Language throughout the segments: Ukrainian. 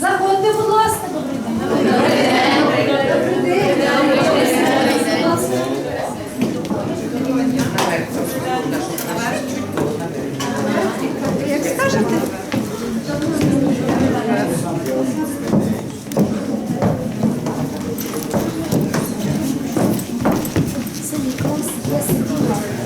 Заходьте, будь ласка, добрий день. Добрий день. Як скажете. Вибачте.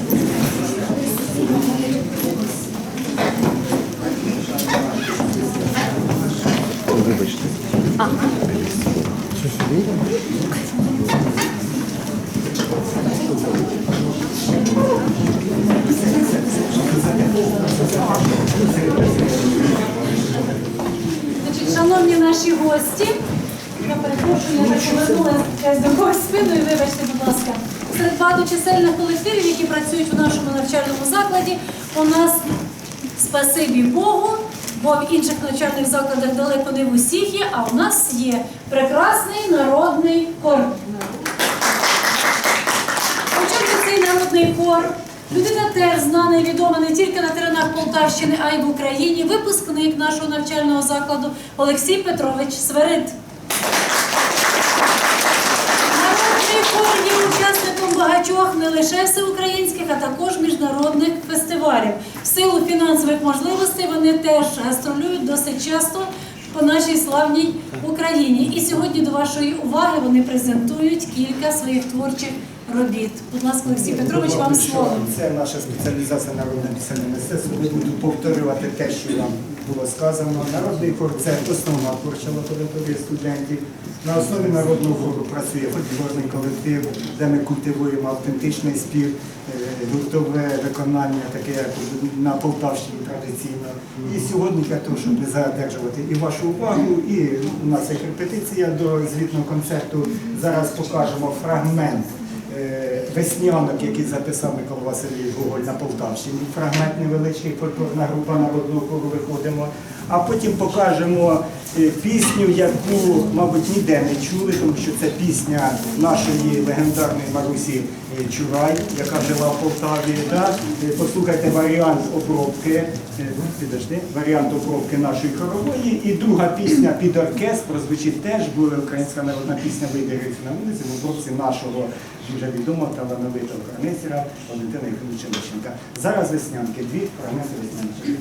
Наші гості, я перепрошую, я повернулася до когось спиною, вибачте, будь ласка. Серед багаточисельних колективів, які працюють у нашому навчальному закладі, у нас спасибі Богу, бо в інших навчальних закладах далеко не в усіх є, а у нас є прекрасний народний хор. Причому цей народний хор. Людина теж знана і відома не тільки на теренах Полтавщини, а й в Україні. Випускник нашого навчального закладу Олексій Петрович Сверид. Є учасником багатьох не лише всеукраїнських, а також міжнародних фестивалів. В силу фінансових можливостей вони теж гастролюють досить часто по нашій славній Україні. І сьогодні до вашої уваги вони презентують кілька своїх творчих робіт. Будь ласка, Олексій Петрович, вам слово. Це наша спеціалізація народне пісенне мистецтво. Не буду повторювати те, що вам було сказано. Народний хор це основна творча лабораторія студентів. На основі народного хору працює фольклорний колектив, де ми культивуємо автентичний спів, е, гуртове виконання, таке як на Полтавщині традиційно. І сьогодні для того, щоб задержувати і вашу увагу, і у нас є репетиція до звітного концерту. Зараз покажемо фрагмент е, веснянок, які записав Микола Васильович Гоголь на Полтавщині. Фрагмент невеличкий, фольклорна група народного хору виходимо. А потім покажемо е, пісню, яку, мабуть, ніде не чули, тому що це пісня нашої легендарної Марусі Чурай, яка жила в Полтаві. Да? Е, Послухайте варіант обробки, е, ну, підожди, варіант обробки нашої хорової. І друга пісня під оркестр прозвучить теж, буде українська народна пісня «Вийде на вулиці в обробці нашого дуже відомого талановитого хронистера Валентина Єховича Лещенка. Зараз веснянки, дві фрагменти веснянки.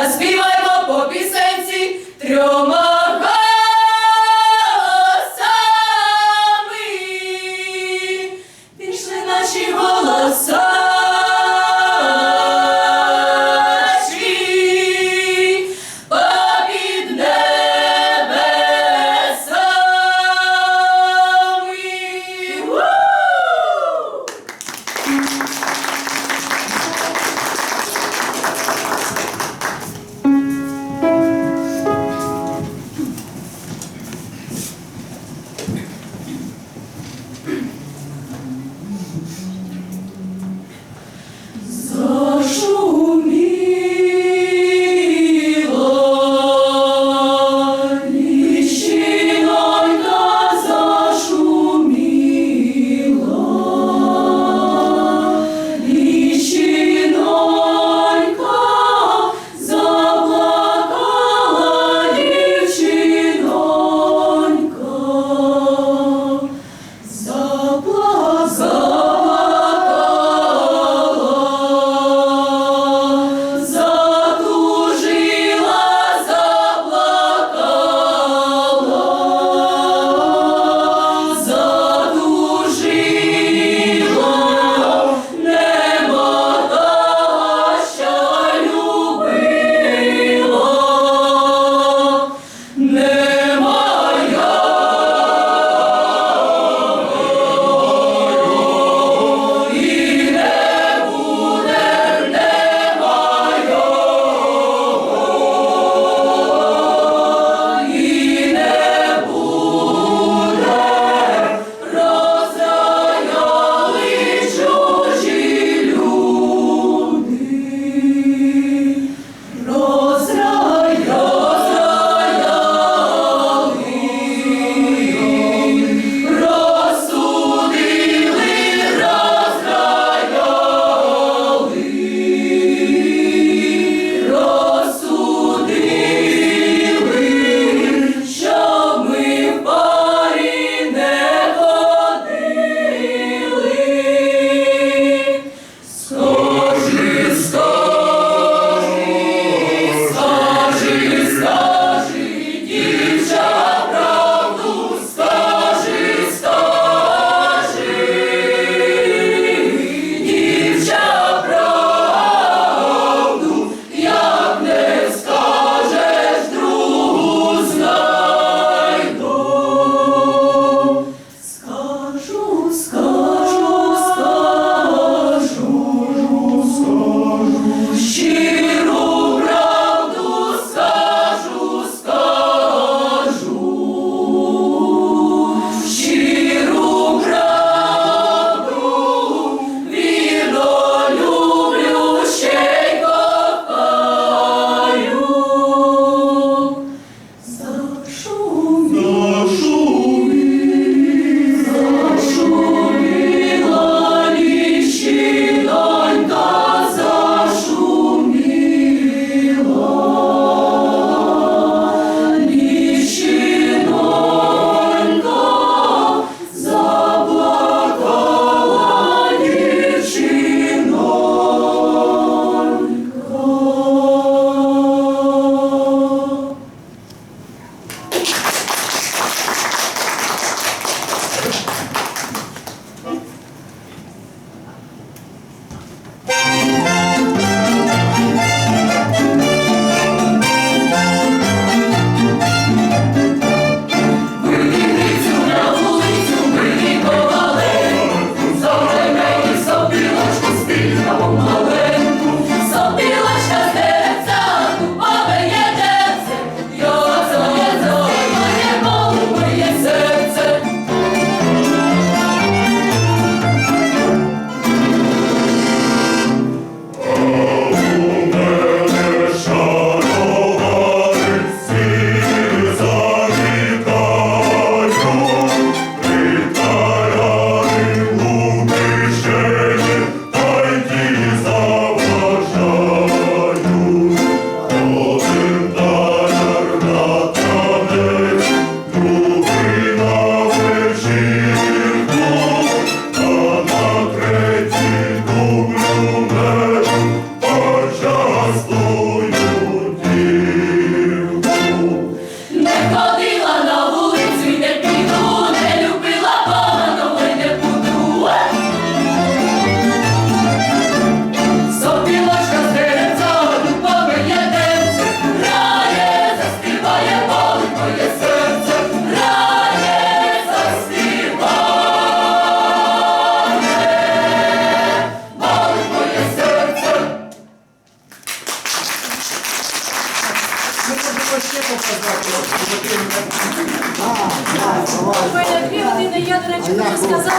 Let's be one.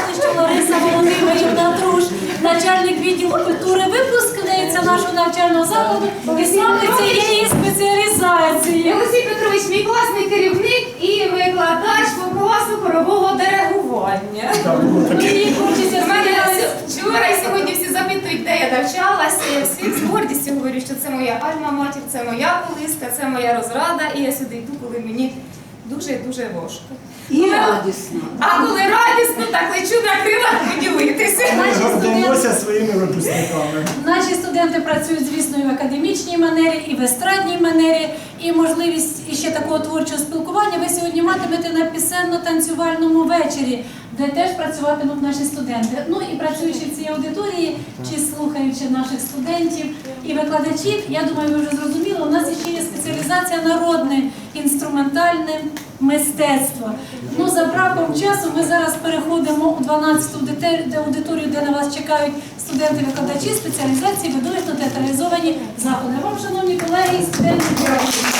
Сказати, що Лариса Володимирівна Труш, начальник відділу культури, випускниця нашого навчального закладу, і саме цієї спеціалізації. Олексій Петрович, мій класний керівник і викладач по класу хорового диригування. Мені хочеться вчора і сьогодні всі запитують, де я навчалася. Я всіх з гордістю говорю, що це моя альма-матір, це моя колиска, це моя розрада, і я сюди йду, коли мені дуже-дуже важко. І радісно. А коли радісно, так лечу на крилах поділитися. Наші Гордимося студенти, своїми випускниками. наші студенти працюють, звісно, і в академічній манері, і в естрадній манері, і можливість іще такого творчого спілкування ви сьогодні матимете на пісенно-танцювальному вечорі, де теж працюватимуть наші студенти. Ну і працюючи в цій аудиторії, чи слухаючи наших студентів і викладачів, я думаю, ви вже зрозуміли, у нас ще є спеціалізація народне інструментальне мистецтво. Ну, за браком часу ми зараз переходимо у 12-ту аудиторію, де на вас чекають студенти-викладачі спеціалізації видовищно театралізовані заходи. Вам, шановні колеги і студенти, дякую.